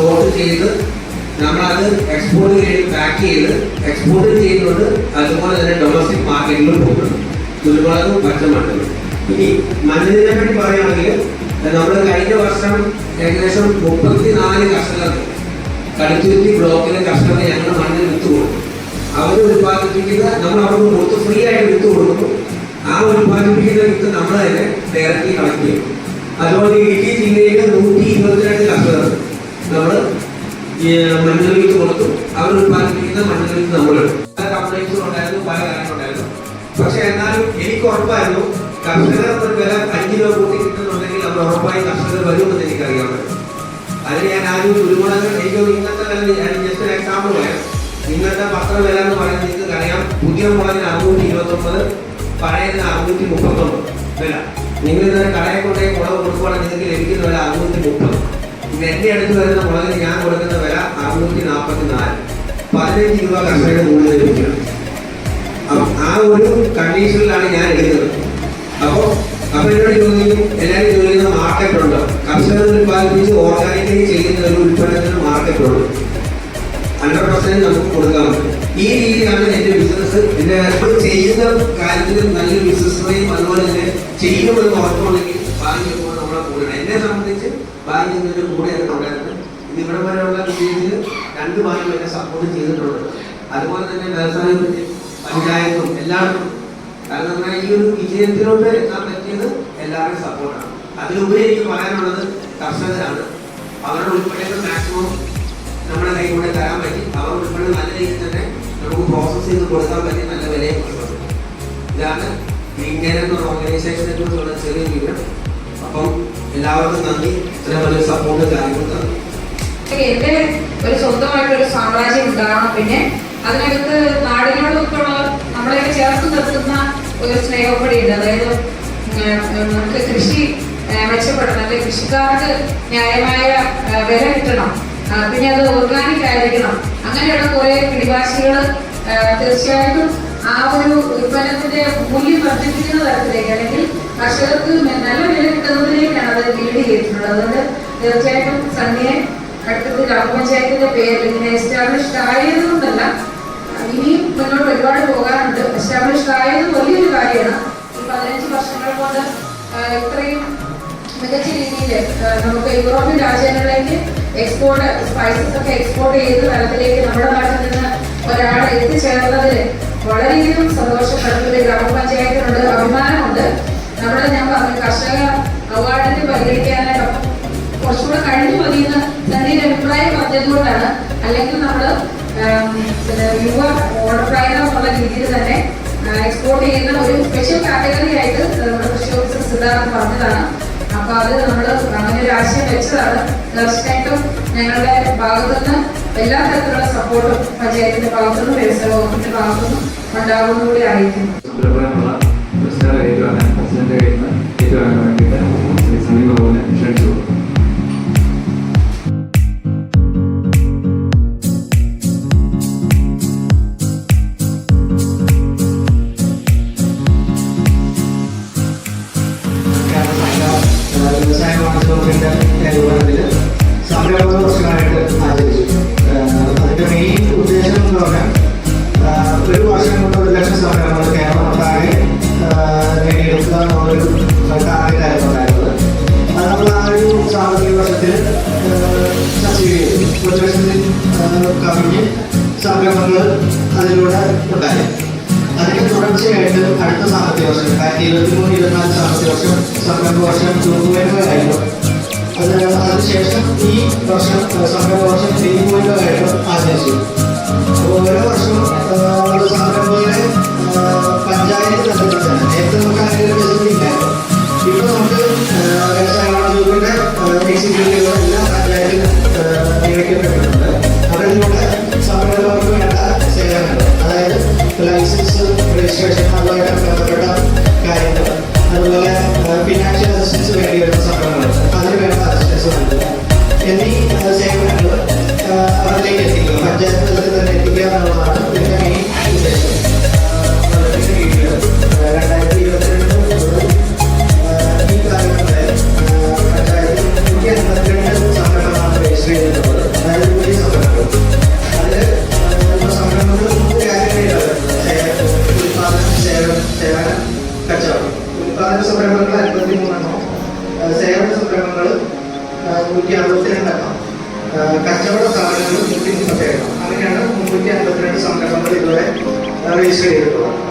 Sort ചെയ്ത് നമ്മളത് export ചെയ്ത് പാക്ക് ചെയ്ത് എക്സ്പോർട്ട് ചെയ്യുന്നുണ്ട് അതുപോലെ തന്നെ ഡൊമസ്റ്റിക് മാർക്കറ്റിലും പോകുന്നുണ്ട് കുരുമുളകും പച്ചമണ്ണും ഇനി മണ്ണിനെ പറ്റി പറയുകയാണെങ്കിൽ നമ്മൾ കഴിഞ്ഞ വർഷം ഏകദേശം മുപ്പത്തിനാല് കർഷകർക്ക് കടുത്തുരുത്തി ബ്ലോക്കിലെ കർഷകർ ഞങ്ങൾ മണ്ണിൽ വിത്ത് കൊടുക്കും അവർ ഉത്പാദിപ്പിക്കുന്ന നമ്മൾ അവർക്ക് കൊടുത്ത് ഫ്രീ ആയിട്ട് വിത്ത് കൊടുക്കും ആ ഉത്പാദിപ്പിക്കുന്ന വിത്ത് നമ്മൾ തന്നെ ഡയറക്റ്റ്ലി കളക്ട് ചെയ്യും. അതുപോലെ ഇടുക്കി ജില്ലയിൽ നൂറ്റി ഇരുപത്തിരണ്ട് കർഷകർ നമ്മൾ മണ്ണിൽ വിത്ത് കൊടുത്തു അവർ പല കംപ്ലൈൻസും ഉണ്ടായിരുന്നു പല കാര്യങ്ങളുണ്ടായിരുന്നു പക്ഷെ എന്നാലും എനിക്ക് ഉറപ്പായിരുന്നു കർഷകർ ഒരു വില അഞ്ച് രൂപ കൂട്ടി കിട്ടുന്നുണ്ടെങ്കിൽ അവർ ഉറപ്പായി കർഷകർ വരുമെന്ന് എനിക്കറിയാമായിരുന്നു അതിന് ഞാൻ ആദ്യം ഒരുപാട് എനിക്ക് ഇന്നത്തെ വില ജസ്റ്റ് ഒരു എക്സാമ്പിൾ പറയാം. ഇന്നത്തെ പത്ര വില എന്ന് പറയുന്നത് നിങ്ങൾക്ക് അറിയാം പുതിയ മുളകിന് അറുന്നൂറ്റി ഇരുപത്തൊമ്പത് പഴയതിന് അറുന്നൂറ്റി മുപ്പത്തൊമ്പത് വില. നിങ്ങൾ ഇന്നലെ കടയിൽ കൊണ്ടുപോയി മുളക് കൊടുക്കുവാണെങ്കിൽ നിങ്ങൾക്ക് ലഭിക്കുന്ന വില അറുന്നൂറ്റി മുപ്പത്. ഇന്ന് എന്റെ അടുത്ത് വരുന്ന മുളകിന് ഞാൻ കൊടുക്കുന്ന വില അറുന്നൂറ്റി നാൽപ്പത്തി നാല് പതിനഞ്ച് രൂപ കർഷകരുടെ മുകളിൽ ലഭിക്കണം. ആ ഒരു കണ്ടീഷനിലാണ് ഞാൻ എടുക്കുന്നത് അപ്പോൾ അപ്പൊ എന്നോട് ചോദിക്കും എല്ലാവരും ചോദിക്കുന്ന മാർക്കറ്റ് ഉണ്ടോ? കർഷകർ ഉത്പാദിപ്പിച്ച് ഓർഗാനിക്കലി ചെയ്യുന്ന ഒരു ഉൽപ്പന്നത്തിന് മാർക്കറ്റ് ഉണ്ട്? ഹൺഡ്രഡ് പെർസെന്റ് നമുക്ക് കൊടുക്കാൻ പറ്റും ഈ രീതിയിലാണ് എന്റെ ബിസിനസ് എന്റെ ചെയ്യുന്ന കാര്യത്തിൽ നല്ലൊരു ബിസിനസ്സും അതുപോലെ തന്നെ ചെയ്യുമെന്ന് ഉറപ്പുണ്ടെങ്കിൽ ബാങ്ക് നമ്മളെ കൂടെ എന്നെ സംബന്ധിച്ച് ബാങ്ക് ഇതിന്റെ കൂടെയാണ് ഉണ്ടായിരുന്നത് ഇത് ഇവിടെ വരെയുള്ള വിജയത്തിൽ ബാങ്കും എന്നെ സപ്പോർട്ട് ചെയ്തിട്ടുണ്ട്. അതുപോലെ തന്നെ വ്യവസായത്തിന് പഞ്ചായത്തും എല്ലാവർക്കും. കാരണം നമ്മുടെ ഈ ഒരു വിജയത്തിലോട്ട് എത്താൻ പറ്റിയത് എല്ലാവരുടെയും സപ്പോർട്ടാണ് അതിലുപരി എനിക്ക് പറയാനുള്ളത് കർഷകരാണ്. അവരുടെ ഉൾപ്പെടെ മാക്സിമം നമ്മുടെ കൈകൂടെ തരാൻ പറ്റി. അവർ ഉൾപ്പെടെ നല്ല രീതിയിൽ തന്നെ നമുക്ക് പ്രോസസ്സ് ചെയ്ത് കൊടുക്കാൻ പറ്റി നല്ല വിലയെ കൊടുക്കുന്നത് ഇതാണ് എന്ന ഓർഗനൈസേഷനെ കുറിച്ചുള്ള ചെറിയ വിവരം അപ്പം എല്ലാവർക്കും നന്ദി. ഇത്രയും വലിയ സപ്പോർട്ട് കാര്യങ്ങൾ തന്നു എന്റെ ഒരു സ്വന്തമായിട്ടൊരു സാമ്രാജ്യം ഉണ്ടാകണം. പിന്നെ അതിനകത്ത് നാടിനോടൊക്കെയുള്ള നമ്മളെയൊക്കെ ചേർത്ത് നിർത്തുന്ന ഒരു സ്നേഹപ്പെടിയുണ്ട്. അതായത് നമുക്ക് കൃഷി മെച്ചപ്പെടണം. അല്ലെങ്കിൽ കൃഷിക്കാർക്ക് ന്യായമായ വില കിട്ടണം. പിന്നെ അത് ഓർഗാനിക് ആയിരിക്കണം. അങ്ങനെയുള്ള കുറെ പിടിവാശികൾ തീർച്ചയായിട്ടും ആ ഒരു ഉൽപ്പന്നത്തിന്റെ മൂല്യം വർദ്ധിപ്പിക്കുന്ന തരത്തിലേക്ക് അല്ലെങ്കിൽ കർഷകർക്ക് നല്ല വില കിട്ടുന്നതിലേക്കാണ് അത് ലീഡ് ചെയ്തിട്ടുള്ളത്. അതുകൊണ്ട് തീർച്ചയായിട്ടും സന്ധ്യയെ അടുത്തത് ഗ്രാമപഞ്ചായത്തിന്റെ പേരിൽ ഇങ്ങനെ എസ്റ്റാബ്ലിഷ്ഡ് ആയതുകൊണ്ടല്ല ഇനിയും മുന്നോട്ട് ഒരുപാട് പോകാനുണ്ട് എസ്റ്റാബ്ലിഷ്ഡ് ആയത് വലിയൊരു കാര്യമാണ്. ഈ പതിനഞ്ച് വർഷങ്ങൾ കൊണ്ട് ഇത്രയും മികച്ച രീതിയിൽ നമുക്ക് യൂറോപ്യൻ രാജ്യങ്ങളിലേക്ക് എക്സ്പോർട്ട് സ്പൈസസ് ഒക്കെ എക്സ്പോർട്ട് ചെയ്ത് തലത്തിലേക്ക് നമ്മുടെ നാട്ടിൽ നിന്ന് ഒരാൾ എത്തിച്ചേർന്നതിൽ വളരെയധികം സന്തോഷം അടുത്തൊരു ഗ്രാമപഞ്ചായത്തിനുണ്ട് അഭിമാനമുണ്ട്. നമ്മുടെ ഞാൻ പറഞ്ഞു കർഷക അവാർഡിന് പരിഗണിക്കാനായിട്ട് കുറച്ചുകൂടെ കഴിഞ്ഞു മതിയെന്ന് തന്റെ കൊണ്ടാണ് അല്ലെങ്കിൽ നമ്മൾ യുവ ഓർഡർ പ്രൈനർ എന്നുള്ള രീതിയിൽ തന്നെ എക്സ്പോർട്ട് ചെയ്യുന്ന ഒരു സ്പെഷ്യൽ കാറ്റഗറി ആയിട്ട് നമ്മുടെ കൃഷി ഓഫീസർ സിദ്ധാർത്ഥ് പറഞ്ഞതാണ്. അപ്പൊ അത് നമ്മൾ അങ്ങനെ ഒരു ആശയം വെച്ചതാണ്. തീർച്ചയായിട്ടും ഞങ്ങളുടെ ഭാഗത്തുനിന്ന് എല്ലാ തരത്തിലുള്ള സപ്പോർട്ടും പഞ്ചായത്തിന്റെ ഭാഗത്തുനിന്നും വ്യവസായ വകുപ്പിന്റെ ഭാഗത്തുനിന്നും ഉണ്ടാകുമെന്ന് കൂടി അറിയിക്കുന്നു ഒരു സാമ്പത്തിക വർഷത്തിൽ സക്സീഡ് ചെയ്തു ഒരു ലക്ഷത്തിൽ കവിഞ്ഞ് സംരംഭങ്ങൾ അതിലൂടെ ഉണ്ടായി. അതിന് തുടർച്ചയായിട്ട് അടുത്ത സാമ്പത്തിക വർഷം രണ്ടായിരത്തി ഇരുപത്തി മൂന്ന് ഇരുപത്തിനാല് സാമ്പത്തിക വർഷം സംരംഭ വർഷം ചുവപ്പുവരുന്നതായിരുന്നു അത് അതിനുശേഷം ഈ വർഷം സംരംഭ വർഷം തിരിമുവരുന്നതായിട്ട് ആചരിച്ചു അപ്പോൾ ഓരോ വർഷവും ആഹ് ഉൽപാദന സംരംഭങ്ങൾ അൻപത്തി മൂന്നെണ്ണം സേവന സംരംഭങ്ങൾ നൂറ്റി അറുപത്തി രണ്ടെണ്ണം കച്ചവട സ്ഥാപനങ്ങൾ നൂറ്റി മുപ്പത്തി എണ്ണം അങ്ങനെയാണ് മുന്നൂറ്റി അൻപത്തിരണ്ട് സംരംഭങ്ങൾ ഇതുവരെ രജിസ്റ്റർ ചെയ്തിട്ടുള്ളത്.